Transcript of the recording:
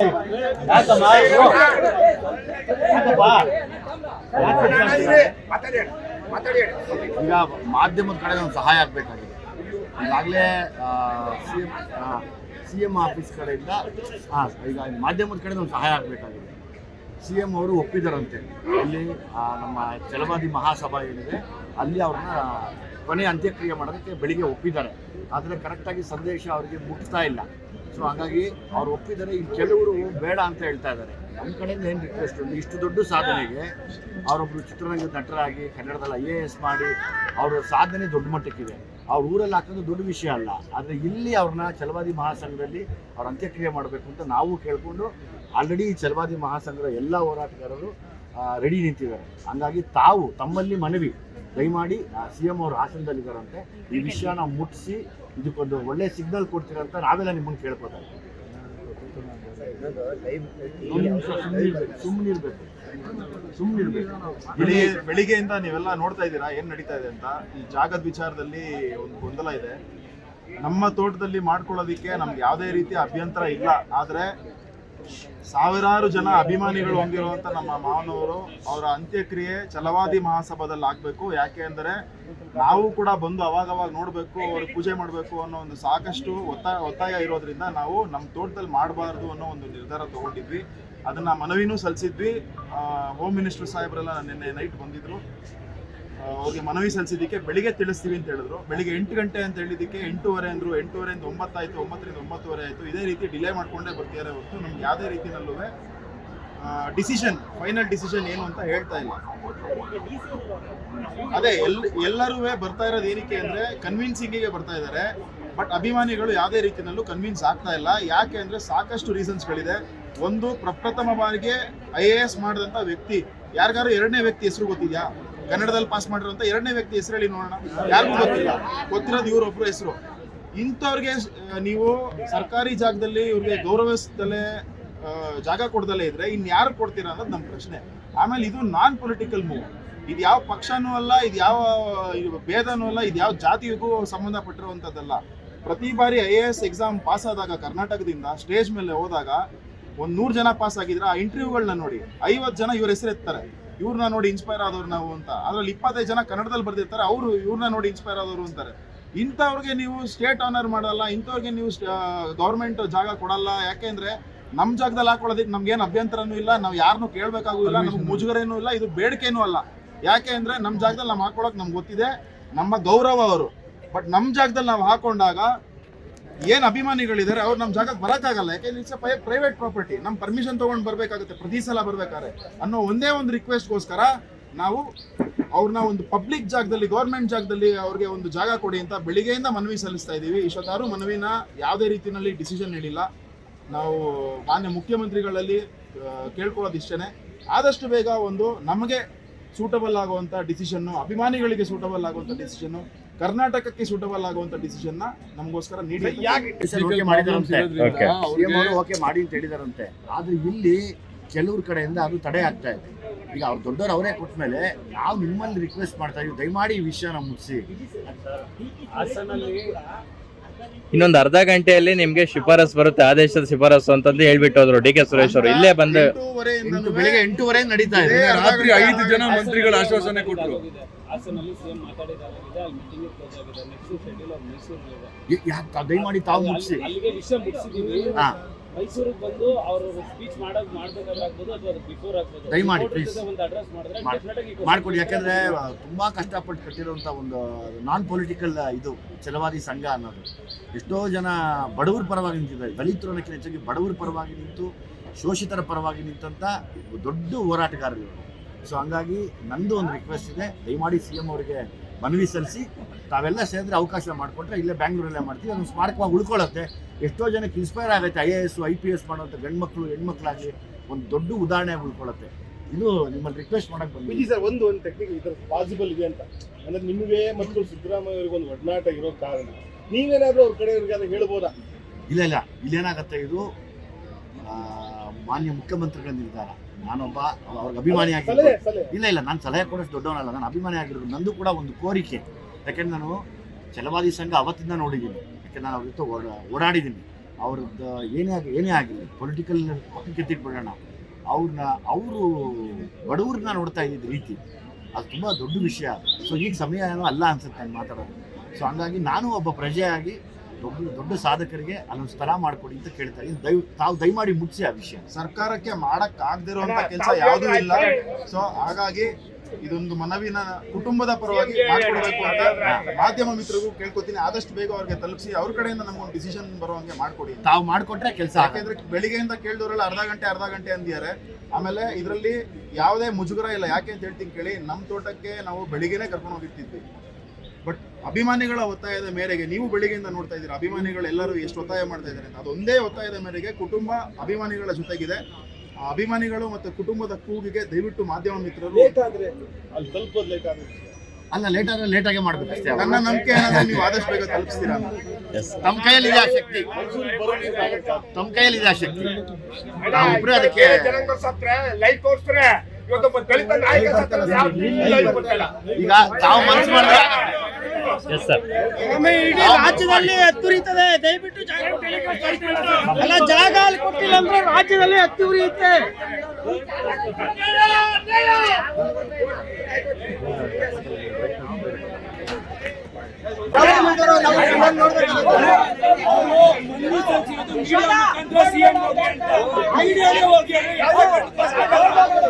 ಈಗ ಮಾಧ್ಯಮದ ಕಡೆ ಒಂದು ಸಹಾಯ ಆಗಬೇಕಾಗಿದೆ. ಈಗಾಗಲೇ C M C M office ಕಡೆಯಿಂದ ಈಗ ಮಾಧ್ಯಮದ ಕಡೆ ಒಂದು ಸಹಾಯ ಆಗಬೇಕಾಗಿದೆ. ಸಿ ಎಂ ಅವರು ಒಪ್ಪಿದರಂತೆ. ಇಲ್ಲಿ ನಮ್ಮ ಚಲವಾದಿ ಮಹಾಸಭಾ ಏನಿದೆ, ಅಲ್ಲಿ ಅವ್ರನ್ನ ಕೊನೆ ಅಂತ್ಯಕ್ರಿಯೆ ಮಾಡೋದಕ್ಕೆ ಬೆಳಿಗ್ಗೆ ಒಪ್ಪಿದ್ದಾರೆ. ಆದರೆ ಕರೆಕ್ಟಾಗಿ ಸಂದೇಶ ಅವರಿಗೆ ಮುಟ್ತಾ ಇಲ್ಲ. ಸೊ ಹಾಗಾಗಿ ಅವ್ರು ಒಪ್ಪಿದ್ದಾರೆ ಈ ಕೆಲವರು ಬೇಡ ಅಂತ ಹೇಳ್ತಾ ಇದ್ದಾರೆ. ನಮ್ಮ ಕಡೆಯಿಂದ ಏನು ರಿಕ್ವೆಸ್ಟ್ ಉಂಟು? ಇಷ್ಟು ದೊಡ್ಡ ಸಾಧನೆಗೆ ಅವರೊಬ್ಬರು ಚಿತ್ರರಂಗದ ನಟರಾಗಿ ಕನ್ನಡದಲ್ಲಿ ಐ ಎ ಎಸ್ ಮಾಡಿ ಅವರ ಸಾಧನೆ ದೊಡ್ಡ ಮಟ್ಟಕ್ಕಿದೆ. ಅವ್ರ ಊರಲ್ಲಿ ಹಾಕೋದು ದೊಡ್ಡ ವಿಷಯ ಅಲ್ಲ. ಆದರೆ ಇಲ್ಲಿ ಅವ್ರನ್ನ ಚಲವಾದಿ ಮಹಾಸಂಘದಲ್ಲಿ ಅವ್ರ ಅಂತ್ಯಕ್ರಿಯೆ ಮಾಡಬೇಕು ಅಂತ ನಾವು ಕೇಳಿಕೊಂಡು ಆಲ್ರೆಡಿ ಚಲವಾದಿ ಮಹಾಸಂಘದ ಎಲ್ಲ ಹೋರಾಟಗಾರರು ರೆಡಿ ನಿಂತಿದ್ದಾರೆ. ಹಂಗಾಗಿ ತಾವು ತಮ್ಮಲ್ಲಿ ಮನವಿ ದಯಮಾಡಿ ಸಿ ಎಂ ಅವರು ಹಾಸನದಲ್ಲಿದ್ದಾರಂತೆ ಈ ವಿಷಯ ನಾವು ಮುಟ್ಟಿಸಿ ಇದಕ್ಕೊಂದು ಒಳ್ಳೆ ಸಿಗ್ನಲ್ ಕೊಡ್ತೀರಂತ ನಾವೆಲ್ಲ ನಿಮ್ಮನ್ನು ಕೇಳ್ಕೊತಾ ಸುಮ್ಮನಿರ್ಬೇಕು ಬೆಳಿಗ್ಗೆ ಬೆಳಿಗ್ಗೆಯಿಂದ ನೀವೆಲ್ಲ ನೋಡ್ತಾ ಇದ್ದೀರಾ? ಏನ್ ನಡೀತಾ ಇದೆ ಅಂತ? ಈ ಜಾಗದ ವಿಚಾರದಲ್ಲಿ ಒಂದು ಗೊಂದಲ ಇದೆ. ನಮ್ಮ ತೋಟದಲ್ಲಿ ಮಾಡ್ಕೊಳ್ಳೋದಿಕ್ಕೆ ನಮ್ಗೆ ಯಾವುದೇ ರೀತಿಯ ಅಭ್ಯಂತರ ಇಲ್ಲ. ಆದ್ರೆ ಸಾವಿರಾರು ಜನ ಅಭಿಮಾನಿಗಳು ಹೊಂದಿರುವಂತ ನಮ್ಮ ಮಾವನವರು, ಅವರ ಅಂತ್ಯಕ್ರಿಯೆ ಛಲವಾದಿ ಮಹಾಸಭಾದಲ್ಲಿ ಆಗ್ಬೇಕು. ಯಾಕೆ ಅಂದರೆ ನಾವು ಕೂಡ ಬಂದು ಅವಾಗವಾಗ ಅವಾಗ ನೋಡಬೇಕು, ಅವ್ರ ಪೂಜೆ ಮಾಡಬೇಕು ಅನ್ನೋ ಒಂದು ಸಾಕಷ್ಟು ಒತ್ತಾಯ ಒತ್ತಾಯ ಇರೋದ್ರಿಂದ ನಾವು ನಮ್ಮ ತೋಟದಲ್ಲಿ ಮಾಡಬಾರ್ದು ಅನ್ನೋ ಒಂದು ನಿರ್ಧಾರ ತಗೊಂಡಿದ್ವಿ. ಅದನ್ನ ಮನವಿನೂ ಸಲ್ಲಿಸಿದ್ವಿ. ಹೋಮ್ ಮಿನಿಸ್ಟರ್ ಸಾಹೇಬ್ರೆಲ್ಲ ನಿನ್ನೆ ನೈಟ್ ಬಂದಿದ್ರು. ಅವ್ರಿಗೆ ಮನವಿ ಸಲ್ಲಿಸಿದ್ದಕ್ಕೆ ಬೆಳಿಗ್ಗೆ ತಿಳಿಸ್ತೀವಿ ಅಂತ ಹೇಳಿದ್ರು. ಬೆಳಿಗ್ಗೆ ಎಂಟು ಗಂಟೆ ಅಂತ ಹೇಳಿದ್ದಕ್ಕೆ ಎಂಟೂವರೆ ಅಂದ್ರು ಎಂಟೂವರೆಯಿಂದ ಒಂಬತ್ತಾಯ್ತು, ಒಂಬತ್ತರಿಂದ ಒಂಬತ್ತುವರೆ ಆಯ್ತು. ಇದೇ ರೀತಿ ಡಿಲೇ ಮಾಡ್ಕೊಂಡೇ ಬರ್ತಿದ್ದಾರೆ ಹೊರತು ನಮ್ಗೆ ಯಾವುದೇ ರೀತಿನಲ್ಲೂ ಡಿಸಿಷನ್ ಫೈನಲ್ ಡಿಸಿಷನ್ ಏನು ಅಂತ ಹೇಳ್ತಾ ಇಲ್ಲ. ಅದೇ, ಎಲ್, ಎಲ್ಲರೂ ಬರ್ತಾ ಇರೋದು ಏನಕ್ಕೆ ಅಂದ್ರೆ ಕನ್ವಿನ್ಸಿಂಗಿಗೆ ಬರ್ತಾ ಇದ್ದಾರೆ. ಬಟ್ ಅಭಿಮಾನಿಗಳು ಯಾವುದೇ ರೀತಿಯಲ್ಲೂ ಕನ್ವಿನ್ಸ್ ಆಗ್ತಾ ಇಲ್ಲ. ಯಾಕೆ ಅಂದರೆ ಸಾಕಷ್ಟು ರೀಸನ್ಸ್ಗಳಿದೆ ಒಂದು ಪ್ರಪ್ರಥಮ ಬಾರಿಗೆ ಐ ಎ ಎಸ್ ಮಾಡಿದಂಥ ವ್ಯಕ್ತಿ. ಯಾರಿಗಾರು ಎರಡನೇ ವ್ಯಕ್ತಿ ಹೆಸರು ಗೊತ್ತಿದೆಯಾ? ಕನ್ನಡದಲ್ಲಿ ಪಾಸ್ ಮಾಡಿರೋಂಥ ಎರಡನೇ ವ್ಯಕ್ತಿ ಹೆಸರು ಹೇಳಿ ನೋಡೋಣ. ಯಾರಿಗೂ ಗೊತ್ತಿಲ್ಲ. ಗೊತ್ತಿರೋದು ಇವರೊಬ್ಬರು ಹೆಸರು. ಇಂಥವ್ರಿಗೆ ನೀವು ಸರ್ಕಾರಿ ಜಾಗದಲ್ಲಿ ಇವ್ರಿಗೆ ಗೌರವಿಸ್ದಲೇ ಜಾಗ ಕೊಡ್ದಲ್ಲೇ ಇದ್ರೆ ಇನ್ಯಾರು ಕೊಡ್ತೀರಾ ಅನ್ನೋದು ನಮ್ಮ ಪ್ರಶ್ನೆ. ಆಮೇಲೆ ಇದು ನಾನ್ ಪೊಲಿಟಿಕಲ್ ಮೂವ್ ಇದು ಯಾವ ಪಕ್ಷನೂ ಅಲ್ಲ, ಇದು ಯಾವ ಭೇದನೂ ಅಲ್ಲ, ಇದು ಯಾವ ಜಾತಿಗೂ ಸಂಬಂಧಪಟ್ಟಿರುವಂಥದ್ದಲ್ಲ ಪ್ರತಿ ಬಾರಿ I A S exam pass ಆದಾಗ ಕರ್ನಾಟಕದಿಂದ ಸ್ಟೇಜ್ ಮೇಲೆ ಹೋದಾಗ ಒಂದು ನೂರು ಜನ ಪಾಸ್ ಆಗಿದ್ರೆ ಆ ಇಂಟರ್ವ್ಯೂಗಳನ್ನ ನೋಡಿ ಐವತ್ತು ಜನ ಇವ್ರ ಹೆಸರು ಎತ್ತಾರೆ. ಇವ್ರನ್ನ ನೋಡಿ ಇನ್ಸ್ಪೈರ್ ಆದವ್ರು ನಾವು ಅಂತ. ಅದ್ರಲ್ಲಿ ಇಪ್ಪತ್ತೈದು ಜನ ಕನ್ನಡದಲ್ಲಿ ಬರ್ದಿರ್ತಾರೆ ಅವರು ಇವ್ರನ್ನ ನೋಡಿ ಇನ್ಸ್ಪೈರ್ ಆದವರು ಅಂತಾರೆ. ಇಂಥವ್ರಿಗೆ ನೀವು ಸ್ಟೇಟ್ ಆನರ್ ಮಾಡಲ್ಲ ಇಂಥವ್ರಿಗೆ ನೀವು ಗೌರ್ಮೆಂಟ್ ಜಾಗ ಕೊಡಲ್ಲ. ಯಾಕೆಂದ್ರೆ ನಮ್ಮ ಜಾಗದಲ್ಲಿ ಹಾಕೊಳ್ಳೋದಕ್ಕೆ ನಮ್ಗೇನು ಅಭ್ಯಂತರನೂ ಇಲ್ಲ ನಾವು ಯಾರನ್ನೂ ಕೇಳಬೇಕಾಗೂ ಇಲ್ಲ ನಮ್ಗೆ ಮುಜುಗರೇನೂ ಇಲ್ಲ ಇದು ಬೇಡಿಕೆನೂ ಅಲ್ಲ. ಯಾಕೆ ಅಂದ್ರೆ ನಮ್ಮ ಜಾಗದಲ್ಲಿ ನಾವು ಹಾಕೊಳಕ್ ನಮ್ಗೆ ಗೊತ್ತಿದೆ ನಮ್ಮ ಗೌರವ ಅವರು. ಬಟ್ ನಮ್ಮ ಜಾಗದಲ್ಲಿ ನಾವು ಹಾಕೊಂಡಾಗ ಏನು ಅಭಿಮಾನಿಗಳಿದ್ದಾರೆ ಅವ್ರು ನಮ್ಮ ಜಾಗಕ್ಕೆ ಬರೋಕ್ಕಾಗಲ್ಲ. ಯಾಕೆಂದ್ರೆ ಇಟ್ಸ್ ಪ್ರೈವೇಟ್ ಪ್ರಾಪರ್ಟಿ ನಮ್ಮ ಪರ್ಮಿಷನ್ ತಗೊಂಡು ಬರಬೇಕಾಗುತ್ತೆ, ಪ್ರತಿ ಸಲ ಬರ್ಬೇಕಾದ್ರೆ. ಅನ್ನೋ ಒಂದೇ ಒಂದು ರಿಕ್ವೆಸ್ಟ್ಗೋಸ್ಕರ ನಾವು ಅವ್ರನ್ನ ಒಂದು ಪಬ್ಲಿಕ್ ಜಾಗದಲ್ಲಿ ಗೌರ್ಮೆಂಟ್ ಜಾಗದಲ್ಲಿ ಅವ್ರಿಗೆ ಒಂದು ಜಾಗ ಕೊಡಿ ಅಂತ ಬೆಳಿಗ್ಗೆಯಿಂದ ಮನವಿ ಸಲ್ಲಿಸ್ತಾ ಇದ್ದೀವಿ ಇಷ್ಟೊತ್ತಾರು ಮನವಿನ ಯಾವುದೇ ರೀತಿಯಲ್ಲಿ ಡಿಸಿಷನ್ ಹೇಳಿಲ್ಲ ನಾವು ಮಾನ್ಯ ಮುಖ್ಯಮಂತ್ರಿಗಳಲ್ಲಿ ಕೇಳ್ಕೊಳ್ಳೋದಿಷ್ಟೇ ಆದಷ್ಟು ಬೇಗ ಒಂದು ನಮಗೆ ಸೂಟಬಲ್ ಆಗುವಂಥ ಡಿಸಿಷನ್ನು ಅಭಿಮಾನಿಗಳಿಗೆ ಸೂಟಬಲ್ ಆಗುವಂಥ ಡಿಸಿಷನ್ನು ಕರ್ನಾಟಕಕ್ಕೆ ಸೂಟಬಲ್ ಆಗುವಂಥ ಡಿಸಿಷನ್ ನಮಗೋಸ್ಕರ ನೀಡಿ ಓಕೆ ಮಾಡಿದಾರಂತೆ. Okay. ಸಿಎಂ ಅವರು ಓಕೆ ಮಾಡಿ ಅಂತ ಹೇಳಿದಾರಂತೆ. ಆದ್ರೆ ಇಲ್ಲಿ ಕೆಲವ್ರ ಕಡೆಯಿಂದ ಅದು ತಡೆ ಆಗ್ತಾ ಇದೆ. ಈಗ ಅವ್ರು ದೊಡ್ಡವ್ರು ಅವರೇ ಕೊಟ್ಟ ಮೇಲೆ ನಾವು ನಿಮ್ಮಲ್ಲಿ ರಿಕ್ವೆಸ್ಟ್ ಮಾಡ್ತಾ ಇದೀವಿ. ದಯಮಾಡಿ ಈ ವಿಷಯನ ಮುಗಿಸಿ. ಇನ್ನೊಂದು ಅರ್ಧ ಗಂಟೆಯಲ್ಲಿ ನಿಮ್ಗೆ ಶಿಫಾರಸ್ ಬರುತ್ತೆ. ಆದೇಶದ ಶಿಫಾರಸು ಅಂತಂದು ಹೇಳ್ಬಿಟ್ಟು ಹೋದ್ರು ಡಿ ಕೆ ಸುರೇಶ್ ಅವರು. ಇಲ್ಲೇ ಬಂದು ಎಂಟು ಬೆಳಿಗ್ಗೆ ಎಂಟೂವರೆ ನಡೀತಾ ಇದೆ. ರಾತ್ರಿ ಐದು ಜನ ಮಂತ್ರಿಗಳು ಆಶ್ವಾಸನೆ ಕೊಟ್ಟರು ಹಾಸನಲ್ಲಿ ಸಿಎಂ ಮಾತಾಡಿದಾಗಿದೆ ಅಲ್ಲಿ ಮೀಟಿಂಗ್ ಕ್ಲೋಸ್ ಆಗಿದೆ. ನೆಕ್ಸ್ಟ್ ಶೆಡ್ಯೂಲ್ ಆಫ್ ಮೈಸೂರಲ್ಲಿದೆ ಯಾಕೆ ದಯಮಾಡಿ ತಾವು ಮುಗಿಸಿ. ಅಲ್ಲಿಗೆ ವಿಷಯ ಮುಗಿಸಿದ್ದೀವಿ. ಮೈಸೂರಿಗೆ ಬಂದು ಅವರು ಸ್ಪೀಚ್ ಮಾಡೋದು ಮಾಡ್ಬೇಕಾದ್ರೆ ಆಗ್ಬೋದು ಅಥವಾ ಬಿಫೋರ್ ಆಗ್ಬೋದು. ದಯಮಾಡಿ, ಪ್ಲೀಸ್. ಒಂದು ಅಡ್ರೆಸ್ ಮಾಡಿದ್ರೆ ಮಾಡ್- ಮಾಡ್ಕೊಡಿ. ಯಾಕಂದ್ರೆ ತುಂಬಾ ಕಷ್ಟಪಟ್ಟು ಕಟ್ಟಿರುವಂತ ಒಂದು ನಾನ್ ಪೊಲಿಟಿಕಲ್ ಇದು ಛಲವಾದಿ ಸಂಘ ಅನ್ನೋದು. ಎಷ್ಟೋ ಜನ ಬಡವರ ಪರವಾಗಿ ನಿಂತಿದ್ದಾರೆ. ದಲಿತರು ಅನ್ನೋಕ್ಕಿಂತ ಹೆಚ್ಚಾಗಿ ಬಡವರ ಪರವಾಗಿ ನಿಂತು ಶೋಷಿತರ ಪರವಾಗಿ ನಿಂತಂತ ದೊಡ್ಡ ಹೋರಾಟಗಾರರು ಇವರು ಸೊ ಹಂಗಾಗಿ ನಂದು ಒಂದು ರಿಕ್ವೆಸ್ಟ್ ಇದೆ. ದಯಮಾಡಿ ಸಿ ಎಂ ಅವರಿಗೆ ಮನವಿ ಸಲ್ಲಿಸಿ. ತಾವೆಲ್ಲ ಸೇರಿದ್ರೆ ಅವಕಾಶ ಮಾಡಿಕೊಟ್ರೆ ಇಲ್ಲೇ ಬ್ಯಾಂಗ್ಳೂರಲ್ಲೇ ಮಾಡ್ತೀವಿ. ಅದನ್ನು ಸ್ಮಾರಕವಾಗಿ ಉಳ್ಕೊಳ್ಳುತ್ತೆ. ಎಷ್ಟೋ ಜನಕ್ಕೆ ಇನ್ಸ್ಪೈರ್ ಆಗುತ್ತೆ. I A S I P S ಮಾಡುವಂಥ ಗಂಡ್ಮಕ್ಳು ಹೆಣ್ಮಕ್ಳಾಗಿ ಒಂದು ದೊಡ್ಡ ಉದಾಹರಣೆ ಉಳ್ಕೊಳ್ಳುತ್ತೆ. ಇದು ನಿಮ್ಮಲ್ಲಿ ರಿಕ್ವೆಸ್ಟ್ ಮಾಡಕ್ಕೆ ಬಂದಿ ವಿಜಿ ಸರ್ ಒಂದು ಒಂದು ಟೆಕ್ನಿಕ್ ಇದ್ರ ಪಾಸಿಬಲ್ ಇದೆ ಅಂತ. ಅಂದ್ರೆ ನಿಮಗೆ ಮತ್ತು ಸಿದ್ದರಾಮಯ್ಯ ಅವರಿಗೆ ಒಂದು ಒಡನಾಟ ಇರೋ ಕಾರಣ. ನೀವೇನಾದ್ರೂ ಅವ್ರ ಕಡೆ ಅವ್ರಿಗೆ ಹೇಳ್ಬೋದಾ? ಇಲ್ಲ ಇಲ್ಲ. ಇಲ್ಲೇನಾಗತ್ತೆ ಇದು? ಮಾನ್ಯ ಮುಖ್ಯಮಂತ್ರಿಗಳ ನಿರ್ಧಾರ. ನಾನೊಬ್ಬ ಅವ್ರಿಗೆ ಅಭಿಮಾನಿ ಆಗಿರೋ ಆಗಿರ್ಬೋದು ಇಲ್ಲ ಇಲ್ಲ ನಾನು ಸಲಹೆ ಕೊಡೋಷ್ಟು ದೊಡ್ಡವನಲ್ಲ ನಾನು ಅಭಿಮಾನಿ ಆಗಿರೋದು. ನಂದು ಕೂಡ ಒಂದು ಕೋರಿಕೆ. ಯಾಕೆಂದ್ರೆ ನಾನು ಛಲವಾದಿ ಸಂಘ ಅವತ್ತಿಂದ ನೋಡಿದ್ದೀನಿ. ಯಾಕೆಂದ್ರೆ ನಾನು ಅವ್ರ ಜೊತೆ ಓಡಾ ಓಡಾಡಿದ್ದೀನಿ. ಅವ್ರದ್ದು ಏನೇ ಆಗಿ ಏನೇ ಆಗಿರಲಿ ಪೊಲಿಟಿಕಲ್ ಪಕ್ಕಕ್ಕೆ ಎತ್ತಿಟ್ಬಿಡೋಣ ಅವ್ರನ್ನ ಅವರು ಬಡವ್ರನ್ನ ನೋಡ್ತಾ ಇದ್ದಿದ್ದ ರೀತಿ. ಅದು ತುಂಬ ದೊಡ್ಡ ವಿಷಯ. ಸೊ ಈಗ ಸಮಯ ಏನೋ ಅಲ್ಲ ಅನ್ಸುತ್ತೆ ನಾನು ಮಾತಾಡೋದು. ಸೊ ಹಂಗಾಗಿ ನಾನು ಒಬ್ಬ ಪ್ರಜೆಯಾಗಿ ದೊಡ್ಡ ದೊಡ್ಡ ಸಾಧಕರಿಗೆ ಅಲ್ಲೊಂದು ಸ್ಥಳ ಮಾಡಿಕೊಡಿ ಅಂತ ಕೇಳ್ತಾರೆ ಇದು ದಯ ತಾವು ದಯಮಾಡಿ ಮುಗಿಸಿ ಆ ವಿಷಯ. ಸರ್ಕಾರಕ್ಕೆ ಮಾಡಕ್ ಆಗದಿರುವಂತ ಕೆಲಸ ಯಾವುದೂ ಇಲ್ಲ. ಸೊ ಹಾಗಾಗಿ ಇದೊಂದು ಮನವಿನ ಕುಟುಂಬದ ಪರವಾಗಿ ಮಾಡ್ಕೊಡ್ಬೇಕು ಅಂತ ಮಾಧ್ಯಮ ಮಿತ್ರರಿಗೂ ಕೇಳ್ಕೊತೀನಿ. ಆದಷ್ಟು ಬೇಗ ಅವ್ರಿಗೆ ತಲುಪಿಸಿ. ಅವ್ರ ಕಡೆಯಿಂದ ನಮ್ಗೊಂದು ಡಿಸಿಷನ್ ಬರುವಂಗೆ ಮಾಡ್ಕೊಡಿ ತಾವು ಮಾಡಿಕೊಟ್ರೆ ಕೆಲಸ ಯಾಕೆಂದ್ರೆ ಬೆಳಿಗ್ಗೆಯಿಂದ ಕೇಳಿದವರೆಲ್ಲ ಅರ್ಧ ಗಂಟೆ ಅರ್ಧ ಗಂಟೆ ಅಂದಿದ್ದಾರೆ. ಆಮೇಲೆ ಇದರಲ್ಲಿ ಯಾವುದೇ ಮುಜುಗರ ಇಲ್ಲ. ಯಾಕೆ ಅಂತ ಹೇಳ್ತೀನಿ ಕೇಳಿ ನಮ್ಮ ತೋಟಕ್ಕೆ ನಾವು ಬೆಳಿಗ್ಗೆನೆ ಕರ್ಕೊಂಡು ಹೋಗಿರ್ತಿದ್ವಿ. ಅಭಿಮಾನಿಗಳ ಒತ್ತಾಯದ ಮೇರೆಗೆ ನೀವು ಬೆಳಿಗ್ಗೆಯಿಂದ ನೋಡ್ತಾ ಇದ್ದೀರಾ ಅಭಿಮಾನಿಗಳು ಎಲ್ಲರೂ ಎಷ್ಟು ಒತ್ತಾಯ ಮಾಡ್ತಾ ಇದ್ದಾರೆ ಅಂತ. ಅದೊಂದೇ ಒತ್ತಾಯದ ಮೇರೆಗೆ ಕುಟುಂಬ ಅಭಿಮಾನಿಗಳ ಜೊತೆಗಿದೆ. ಆ ಅಭಿಮಾನಿಗಳು ಮತ್ತು ಕುಟುಂಬದ ಕೂಗಿಗೆ ದಯವಿಟ್ಟು ಮಾಧ್ಯಮ ಮಿತ್ರರು ಲೇಟ್ ಆದ್ರೆ? ಅಲ್ಲಿ ತಲುಪೋದು ಲೇಟ್ ಆದ್ರೆ ಅಲ್ಲ ಲೇಟ್ ಆದ್ರೆ ಲೇಟಾಗೆ ಮಾಡ್ಬೇಕು ಅಷ್ಟೇ ನನ್ನ ನಂಬಿಕೆ ಏನಂದ್ರೆ ನೀವು ಆದಷ್ಟು ಬೇಗ ತಲುಪಿಸ್ತೀರಾ? ತಮ್ಮ ಕೈಯಲ್ಲಿ ಇದೆ ಆ ಶಕ್ತಿ. ತಮ್ಮ ಕೈಯಲ್ಲಿದೆ ಆ ಶಕ್ತಿ. ನಾವಿಬ್ರು ಅದಕ್ಕೆ ಲೈಟ್ ತೋರಿಸ್ತಾರೆ. ಇವತ್ತು ದಲಿತ ನಾಯಕ. ಈಗ ತಾವು ಮನಸ್ಸು ಮಾಡಿದ್ರೆ ಎಸ್ ಸರ್ ಇಡೀ ರಾಜ್ಯದಲ್ಲಿ ಎತ್ತುರಿತದೆ ದಯವಿಟ್ಟು ಅಲ್ಲ ಜಾಗ ಅಲ್ಲಿ ಕೊಟ್ಟಿಲ್ಲ ಅಂದ್ರೆ ರಾಜ್ಯದಲ್ಲಿ ಎತ್ತಿ ಉರಿಯುತ್ತೆ ಸಿಎಂ ಹೋಗಿ ಅಂತ ಐಡಿಯಾನೇ ಹೋಗಿ ಯಾವ್ದೋ